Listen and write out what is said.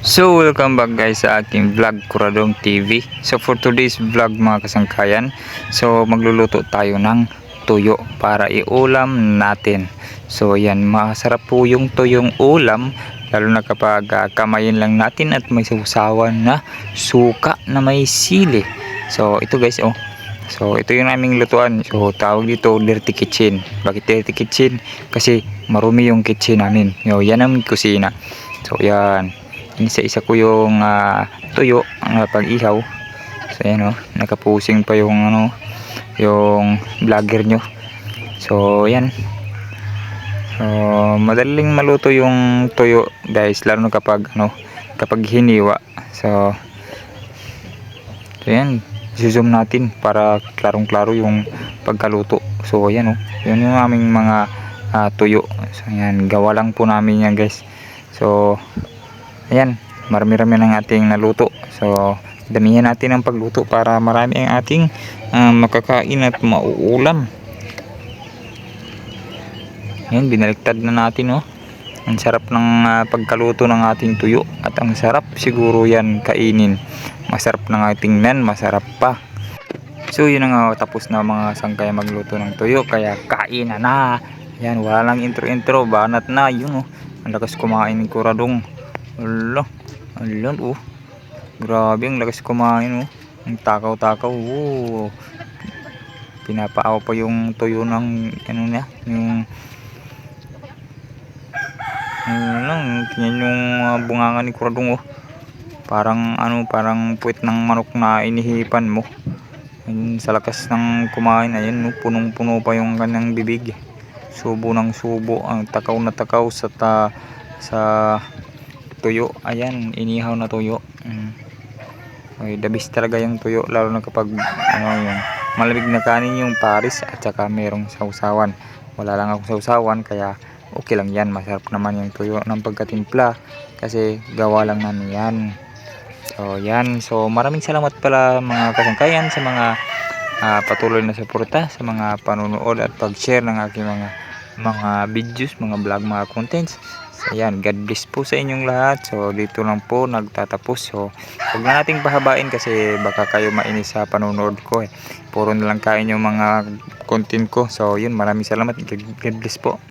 So, welcome back guys sa aking vlog Kuradong TV. So, for today's vlog mga kasangkayan, so magluluto tayo ng tuyo para iulam natin. So, yan, masarap po yung tuyong ulam, lalo na kapag ah, kamayin lang natin at may sausawan na suka na may sili. So, ito guys, oh. So, ito yung aming lutuan. So, tawag dito dirty kitchen. Bakit dirty kitchen? Kasi marumi yung kitchen namin. Yo, yan ang kusina. So, yan inisa-isa ko yung ah, tuyo ang pag-ihaw. So yan o nakapusing pa yung ano yung vlogger nyo. So yan so madaling maluto yung tuyo guys lalo kapag ano kapag hiniwa. So so yan zoom natin para klarong klaro yung pagkaluto. So yan o yun yung aming mga ah, tuyo. So yan gawa lang po namin yan guys. So ayan marami-rami ng ating naluto. So damihan natin ang pagluto para marami ang ating ah, makakain at mauulam. Yan binaliktad na natin oh. Ang sarap ng ah, pagkaluto ng ating tuyo at ang sarap siguro yan kainin. Masarap ng ating nan masarap pa. So yun na nga tapos na mga sangkaya magluto ng tuyo kaya kain na na. Yan wala lang intro intro banat na yun oh. Ang lakas kumain ni Kuradong Ala, alam oh. Grabe ang lakas kumain oh. Ang takaw-takaw. Oh. Pinapaaw pa yung tuyo ng ano niya, yung ano lang, tingnan yung uh, bunganga ni Kuradong oh. Parang ano, parang puwit ng manok na inihipan mo. Ayun, sa lakas ng kumain, ayun, no, punong-puno pa yung kanyang bibig. Subo ng subo, ang takaw na takaw sa ta, sa tuyo. Ayan inihaw na tuyo. Mm. okay, the best talaga yung tuyo lalo na kapag ano yung malamig na kanin yung paris at saka merong sausawan. Wala lang akong sausawan kaya okay lang yan. Masarap naman yung tuyo ng pagkatimpla kasi gawa lang namin yan. So yan. So maraming salamat pala mga kasangkayan sa mga ah, patuloy na suporta sa mga panunood at pag-share ng aking mga mga videos, mga vlog, mga contents So, ayan, God bless po sa inyong lahat. So, dito lang po nagtatapos. So, huwag na nating pahabain kasi baka kayo mainis sa panonood ko eh. Puro na lang kain yung mga content ko. So, yun, maraming salamat. God bless po.